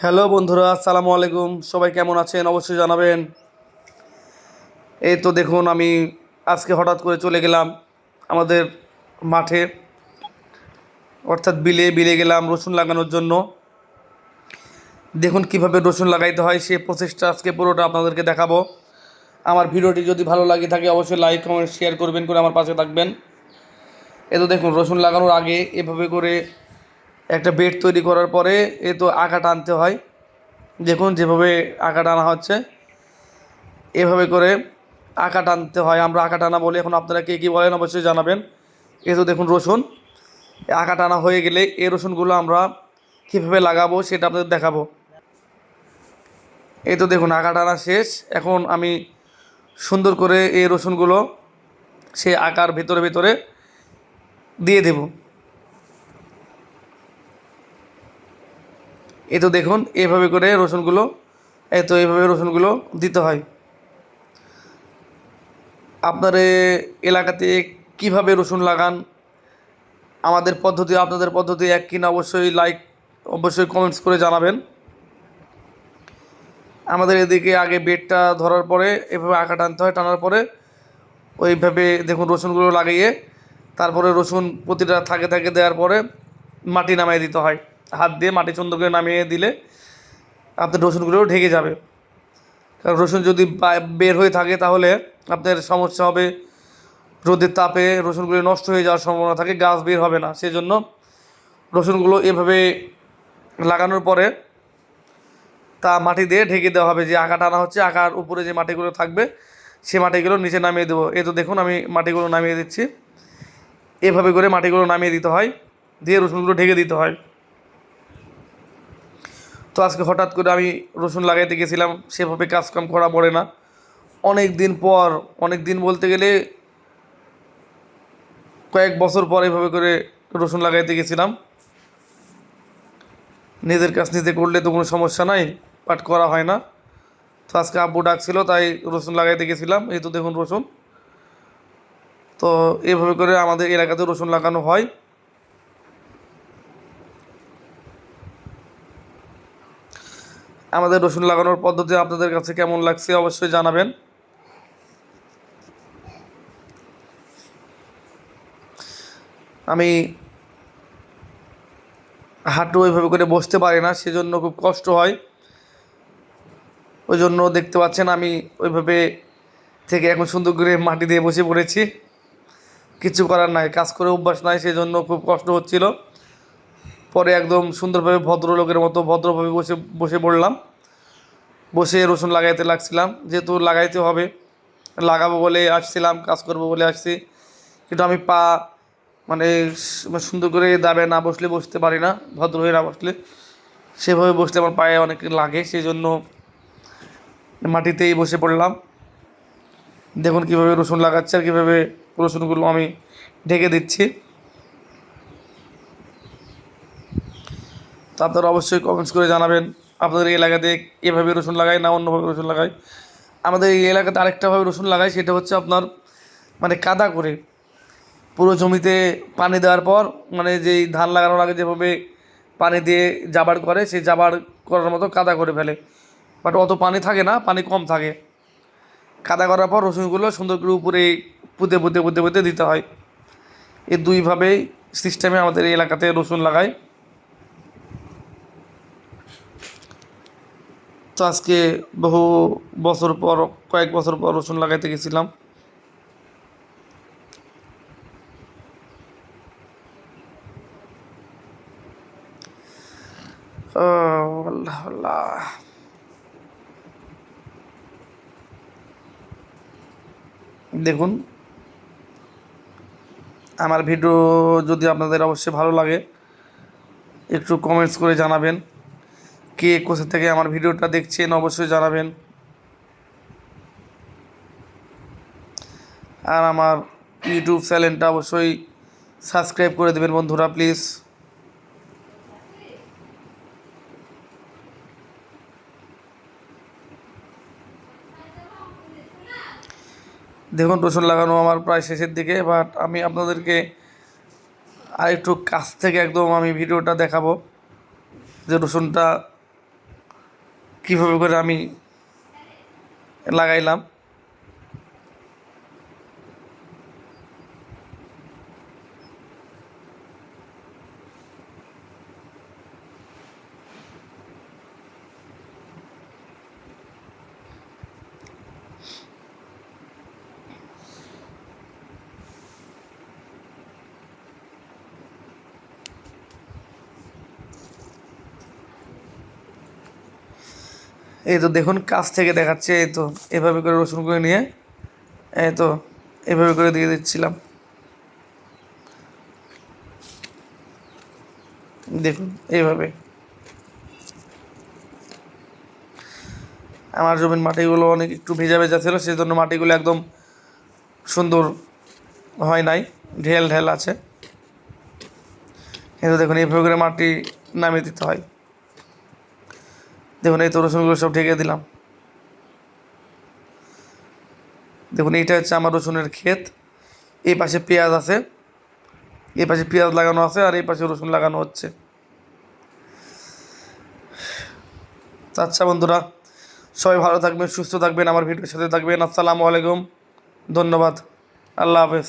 Hello বন্ধুরা, আসসালামু আলাইকুম। সবাই কেমন আছেন? অবশ্যই জানাবেন। এই তো দেখুন, আমি আজকে হঠাৎ করে চলে গেলাম আমাদের মাঠে। অর্থাৎ বিলে বিলে গেলাম রসুন লাগানোর জন্য। দেখুন কীভাবে রসুন লাগাইতে হয়, সে প্রসেসটা আজকে পুরোটা আপনাদেরকে দেখাবো। আমার ভিডিওটি যদি ভালো লাগে থাকে, অবশ্যই লাইক, কমেন্ট, শেয়ার করবেন, করে আমার পাশে থাকবেন। এ তো দেখুন, রসুন লাগানোর আগে এভাবে করে একটা বেড তৈরি করার পরে এ তো আঁকা টানতে হয়। দেখুন যেভাবে আঁকা টানা হচ্ছে। এভাবে করে আঁকা টানতে হয়। আমরা আঁকা টানা বলি এখন আপনারা কে কী বলেন অবশ্যই জানাবেন। এ তো দেখুন রসুন। আঁকা টানা হয়ে গেলে এই রসুনগুলো আমরা কীভাবে লাগাবো সেটা আপনাদের দেখাবো। এই তো দেখুন আঁকা টানা শেষ। এখন আমি সুন্দর করে এই রসুনগুলো সে আকার ভেতরে ভেতরে দিয়ে দেবো। এই তো দেখুন, এভাবে করে রসুনগুলো, এ তো এইভাবে রসুনগুলো দিতে হয়। আপনার এলাকাতে কীভাবে রসুন লাগান? আমাদের পদ্ধতি, আপনাদের পদ্ধতি এক কিনা অবশ্যই লাইক অবশ্যই কমেন্টস করে জানাবেন। আমাদের এদিকে আগে বেডটা ধরার পরে, এভাবে আঁকা টানতে হয়, টানার পরে ওইভাবে দেখুন রসুনগুলো লাগিয়ে, তারপরে রসুন প্রতিটা থাকে থাকে দেওয়ার পরে মাটি নামিয়ে দিতে হয়। হাত দিয়ে মাটি সুন্দর করে নামিয়ে দিলে আপনার রসুনগুলো ঢেকে যাবে। কারণ রসুন যদি বের হয়ে থাকে তাহলে আপনার সমস্যা হবে, রোদের তাপে রসুনগুলো নষ্ট হয়ে যাওয়ার সম্ভাবনা থাকে, গাছ বের হবে না। সেজন্য রসুনগুলো এভাবে লাগানোর পরে তা মাটি দিয়ে ঢেকে দেওয়া হবে। যে আঁকা টানা হচ্ছে, আঁকার উপরে যে মাটিগুলো থাকবে, সে মাটিগুলো নিচে নামিয়ে দেবো। এ তো দেখুন, আমি মাটিগুলো নামিয়ে দিচ্ছি। এভাবে করে মাটিগুলো নামিয়ে দিতে হয়, দিয়ে রসুনগুলো ঢেকে দিতে হয়। তো আজকে হঠাৎ করে আমি রসুন লাগাইতে গেছিলাম, সেভাবে কাজকাম করা পড়ে না। অনেক দিন পর, অনেক দিন বলতে গেলে কয়েক বছর পর এভাবে করে রসুন লাগাইতে গেছিলাম। নিজের কাজ নিজে করলে তো কোনো সমস্যা নাই, বাট করা হয় না। তো আজকে আব্বু ডাকছিল, তাই রসুন লাগাইতে গেছিলাম, এই তো দেখুন রসুন। তো এভাবে করে আমাদের এলাকাতে রসুন লাগানো হয়। আমাদের রসুন লাগানোর পদ্ধতি আপনাদের কাছে কেমন লাগছে অবশ্যই জানাবেন। আমি হাঁটু ওইভাবে করে বসতে পারি না, সেজন্য খুব কষ্ট হয়। ওই জন্য দেখতে পাচ্ছেন আমি ওইভাবে থেকে এখন সুন্দর করে মাটি দিয়ে বসে পড়েছি। কিছু করার নাই, কাজ করে অভ্যাস নাই, সেজন্য খুব কষ্ট হচ্ছিল। পরে একদম সুন্দরভাবে ভদ্রলোকের মতো ভদ্রভাবে বসে বসে পড়লাম। বসে রসুন লাগাইতে লাগছিলাম, যেহেতু লাগাইতে হবে। লাগাবো বলে আসছিলাম, কাজ করব বলে আসছি। কিন্তু আমি পা মানে সুন্দর করে দাবে না বসলে বসতে পারি না, ভদ্র হয়ে না বসলে। সেভাবে বসলে আমার পায়ে অনেক লাগে সেই জন্য মাটিতেই বসে পড়লাম। দেখুন কীভাবে রসুন লাগাচ্ছে আর কীভাবে রসুনগুলো আমি ঢেকে দিচ্ছি। তো আপনারা অবশ্যই কমেন্টস করে জানাবেন। আপনাদের এই এলাকাতে এভাবে রসুন লাগায় না অন্যভাবে রসুন লাগায়? আমাদের এই এলাকাতে আরেকটাভাবে রসুন লাগায়, সেটা হচ্ছে আপনার মানে কাদা করে। পুরো জমিতে পানি দেওয়ার পর মানে যেই ধান লাগানোর আগে যেভাবে পানি দিয়ে জাবার করে, সেই জাবার করার মতো কাদা করে ফেলে। বাট অত পানি থাকে না, পানি কম থাকে। কাদা করার পর রসুনগুলো সুন্দর করে উপরে পুঁতে পুঁতে পুঁতে পুঁতে দিতে হয়। এই দুইভাবেই সিস্টেমে আমাদের এই এলাকাতে রসুন লাগায়। তো আজকে বহু বছর পর, কয়েক বছর পর রসুন লাগাইতে গেছিলাম। দেখুন, আমার ভিডিও যদি আপনাদের অবশ্যই ভালো লাগে, একটু কমেন্টস করে জানাবেন। কে কোথা থেকে আমার ভিডিওটা দেখছেন অবশ্যই জানাবেন। আর আমার ইউটিউব চ্যানেলটা অবশ্যই সাবস্ক্রাইব করে দেবেন বন্ধুরা, প্লিজ। দেখুন, রসুন লাগানো আমার প্রায় শেষের দিকে বাট আমি আপনাদেরকে আর একটু কাছ থেকে একদম আমি ভিডিওটা দেখাবো যে রসুনটা কীভাবে করে আমি লাগাইলাম। এই তো দেখুন, কাছ থেকে দেখাচ্ছে, এই তো এভাবে করে রসুন করে নিয়ে, এই তো এভাবে করে দিয়ে দিচ্ছিলাম। দেখুন, এইভাবে। আমার জমির মাটিগুলো অনেক একটু ভেজা ভেজা ছিল সেই জন্য মাটিগুলো একদম সুন্দর হয় নাই, ঢেল ঢেল আছে। কিন্তু দেখুন, এইভাবে করে মাটি নামিয়ে দিতে হয়। দেখুন, এই তো রসুনগুলো সব ঢেকে দিলাম। দেখুন, এইটা হচ্ছে আমার রসুনের ক্ষেত। এই পাশে পেঁয়াজ আছে। এই পাশে পেঁয়াজ লাগানো আছে আর এই পাশে রসুন লাগানো হচ্ছে। আচ্ছা বন্ধুরা, সবাই ভালো থাকবেন, সুস্থ থাকবেন, আমার ভিডিওর সাথে থাকবেন। আসসালামু আলাইকুম, ধন্যবাদ। আল্লাহ হাফেজ।